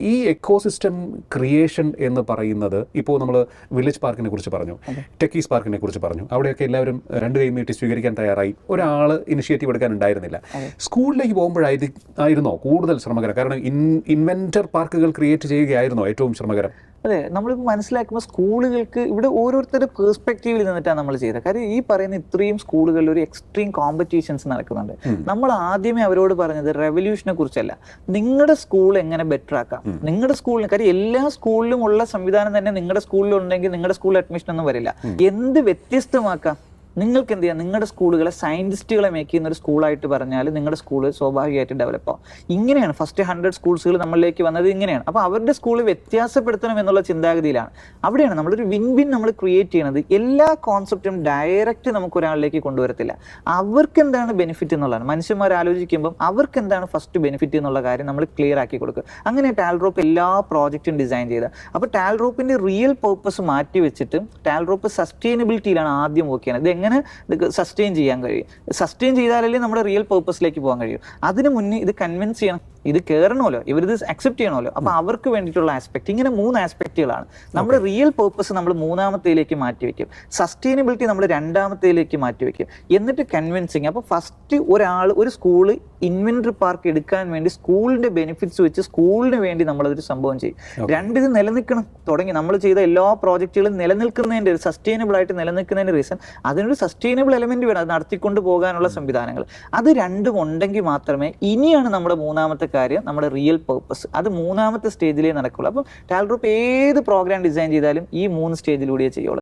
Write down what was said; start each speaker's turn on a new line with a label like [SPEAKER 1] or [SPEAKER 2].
[SPEAKER 1] ഈ ecosystem creation എന്ന് പറയുന്നത് ഇപ്പോൾ നമ്മൾ വില്ലേജ് പാർക്കിനെ കുറിച്ച് പറഞ്ഞു ടെക്കീസ് പാർക്കിനെ കുറിച്ച് പറഞ്ഞു. അവിടെയൊക്കെ എല്ലാവരും രണ്ട് കൈ നീട്ടി സ്വീകരിക്കാൻ തയ്യാറായി. ഒരാൾ ഇനിഷ്യേറ്റീവ് എടുക്കാൻ ഉണ്ടായിരുന്നില്ല. സ്കൂളിലേക്ക് പോകുമ്പോഴായിരുന്നോ കൂടുതൽ ശ്രമകരം. കാരണം ഇൻ ഇൻവെന്റർ പാർക്കുകൾ ക്രിയേറ്റ് ചെയ്യുകയായിരുന്നോ? ഏറ്റവും ശ്രമകരം.
[SPEAKER 2] അതെ നമ്മളിപ്പോൾ മനസ്സിലാക്കുമ്പോൾ സ്കൂളുകൾക്ക് ഇവിടെ ഓരോരുത്തരുടെ പേഴ്സ്പെക്റ്റീവിൽ നിന്നിട്ടാണ് നമ്മൾ ചെയ്തത് കാര്യം ഈ പറയുന്ന ഇത്രയും സ്കൂളുകളിൽ ഒരു എക്സ്ട്രീം കോമ്പറ്റീഷൻസ് നടക്കുന്നുണ്ട്. നമ്മൾ ആദ്യമേ അവരോട് പറഞ്ഞത് റെവല്യൂഷനെ കുറിച്ചല്ല. നിങ്ങളുടെ സ്കൂൾ എങ്ങനെ ബെറ്റർ ആക്കാം? നിങ്ങളുടെ സ്കൂളിന് കാര്യം എല്ലാ സ്കൂളിലും ഉള്ള സംവിധാനം തന്നെ നിങ്ങളുടെ സ്കൂളിൽ ഉണ്ടെങ്കിൽ നിങ്ങളുടെ സ്കൂളിൽ അഡ്മിഷൻ ഒന്നും വരില്ല. എന്ത് വ്യത്യസ്തമാക്കാം? നിങ്ങൾക്ക് എന്ത് ചെയ്യാം നിങ്ങളുടെ സ്കൂളുകളെ സയന്റിസ്റ്റുകളെ മേക്ക് ചെയ്യുന്ന ഒരു സ്കൂളായിട്ട് പറഞ്ഞാൽ നിങ്ങളുടെ സ്കൂൾ സ്വാഭാവികമായിട്ട് ഡെവലപ്പ് ആവും. ഇങ്ങനെയാണ് ഫസ്റ്റ് ഹൺഡ്രഡ് സ്കൂൾസുകൾ നമ്മളിലേക്ക് വന്നത് ഇങ്ങനെയാണ്. അപ്പോൾ അവരുടെ സ്കൂൾ വ്യത്യാസപ്പെടുത്തണം എന്നുള്ള ചിന്താഗതിയിലാണ്. അവിടെയാണ് നമ്മളൊരു വിൻ വിൻ നമ്മൾ ക്രിയേറ്റ് ചെയ്യുന്നത് എല്ലാ കോൺസെപ്റ്റും ഡയറക്റ്റ് നമുക്ക് ഒരാളിലേക്ക് കൊണ്ടുവരത്തില്ല. അവർക്ക് എന്താണ് ബെനിഫിറ്റ് എന്നുള്ളതാണ്. മനുഷ്യന്മാർ ആലോചിക്കുമ്പോൾ അവർക്ക് എന്താണ് ഫസ്റ്റ് ബെനിഫിറ്റ് എന്നുള്ള കാര്യം നമ്മൾ ക്ലിയർ ആക്കി കൊടുക്കുക. അങ്ങനെ ടാൽറോപ്പ് എല്ലാ പ്രോജക്റ്റും ഡിസൈൻ ചെയ്ത്. അപ്പോൾ ടാൽറോപ്പിന്റെ റിയൽ പർപ്പസ് മാറ്റി വെച്ചിട്ട് ടാൽറോപ്പ് സസ്റ്റൈനബിലിറ്റിയിലാണ് ആദ്യം വർക്ക് ചെയ്യുന്നത് ഇത് സസ്റ്റെയിൻ ചെയ്യാൻ കഴിയും? സസ്റ്റെയിൻ ചെയ്താലല്ലേ നമ്മുടെ റിയൽ പേർപ്പസിലേക്ക് പോകാൻ കഴിയും. അതിന് മുന്നേ ഇത് കൺവിൻസ് ചെയ്യണം. ഇത് കയറണമല്ലോ ഇവരിത് അക്സെപ്റ്റ് ചെയ്യണമല്ലോ. അപ്പൊ അവർക്ക് വേണ്ടിയിട്ടുള്ള ആസ്പെക്ട് ഇങ്ങനെ മൂന്ന് ആസ്പെക്റ്റുകളാണ് നമ്മുടെ റിയൽ പേർപ്പസ് നമ്മൾ മൂന്നാമത്തേലേക്ക് മാറ്റി വെക്കും. സസ്റ്റൈനബിലിറ്റി നമ്മൾ രണ്ടാമത്തേലേക്ക് മാറ്റി വെക്കും. എന്നിട്ട് കൺവിൻസിങ് അപ്പൊ ഫസ്റ്റ് ഒരാൾ ഒരു സ്കൂൾ ഇൻവെന്ററി പാർക്ക് എടുക്കാൻ വേണ്ടി സ്കൂളിന്റെ ബെനിഫിറ്റ്സ് വെച്ച് സ്കൂളിന് വേണ്ടി നമ്മൾ അതൊരു സംഭവം ചെയ്യും. രണ്ടിത് നിലനിൽക്കണം. തുടങ്ങി നമ്മൾ ചെയ്ത എല്ലാ പ്രോജക്റ്റുകളും നിലനിൽക്കുന്നതിന്റെ ഒരു സസ്റ്റൈനബിൾ ആയിട്ട് നിലനിൽക്കുന്നതിന്റെ റീസൺ അതിനൊരു സസ്റ്റൈനബിൾ എലമെന്റ് വേണം. അത് നടത്തിക്കൊണ്ട് പോകാനുള്ള സംവിധാനങ്ങൾ. അത് രണ്ടും ഉണ്ടെങ്കിൽ മാത്രമേ ഇനിയാണ് നമ്മുടെ മൂന്നാമത്തെ കാര്യം നമ്മുടെ റിയൽ പേർപ്പസ് അത് മൂന്നാമത്തെ സ്റ്റേജിലേ നടക്കുള്ളൂ. അപ്പം ടാൽ ഗ്രൂപ്പ് ഏത് പ്രോഗ്രാം ഡിസൈൻ ചെയ്താലും ഈ മൂന്ന് സ്റ്റേജിലൂടെയേ ചെയ്യുള്ളൂ.